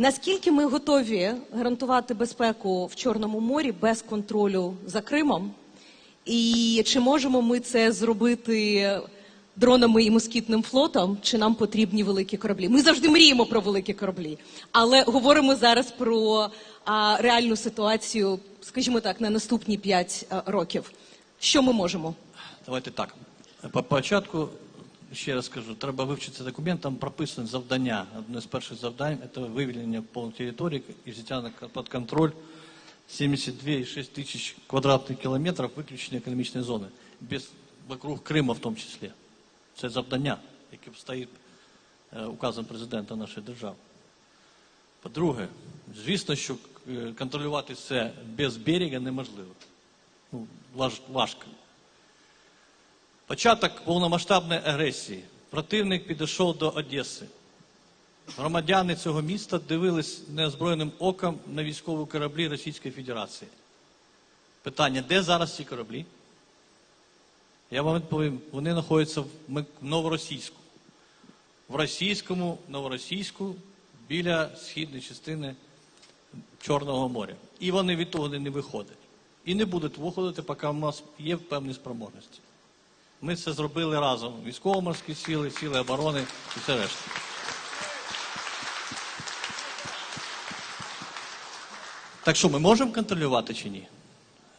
Наскільки ми готові гарантувати безпеку в Чорному морі без контролю за Кримом? І чи можемо ми це зробити дронами і москітним флотом? Чи нам потрібні великі кораблі? Ми завжди мріємо про великі кораблі, але говоримо зараз про а, реальну ситуацію, скажімо так, на наступні 5 років. Що ми можемо? Давайте так. По початку, ще раз скажу, треба вивчити документ, там прописано завдання. Одне з перших завдань це вивільнення повної території і взяття під контроль 72,6 тисяч квадратних кілометрів виключення економічної зони. Без, вокруг Криму в тому числі. Це завдання, яке стоїть е, указом президента нашої держави. По-друге, звісно, що е, контролювати це без берега неможливо. Ну, важ- важко. Початок повномасштабної агресії. Противник підійшов до Одеси. Громадяни цього міста дивились неозброєним оком на військові кораблі Російської Федерації. Питання, де зараз ці кораблі? Я вам відповім, вони знаходяться в Новоросійську. В російському Новоросійську біля східної частини Чорного моря. І вони від того не виходять. І не будуть виходити, поки у нас є певні спроможності. Ми це зробили разом. Військово-морські сили, сили оборони і все решта. Так що ми можемо контролювати чи ні?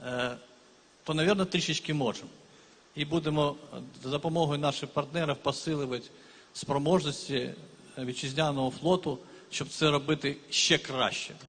Е, то, мабуть, трішечки можемо. І будемо за допомогою наших партнерів посилювати спроможності вітчизняного флоту, щоб це робити ще краще.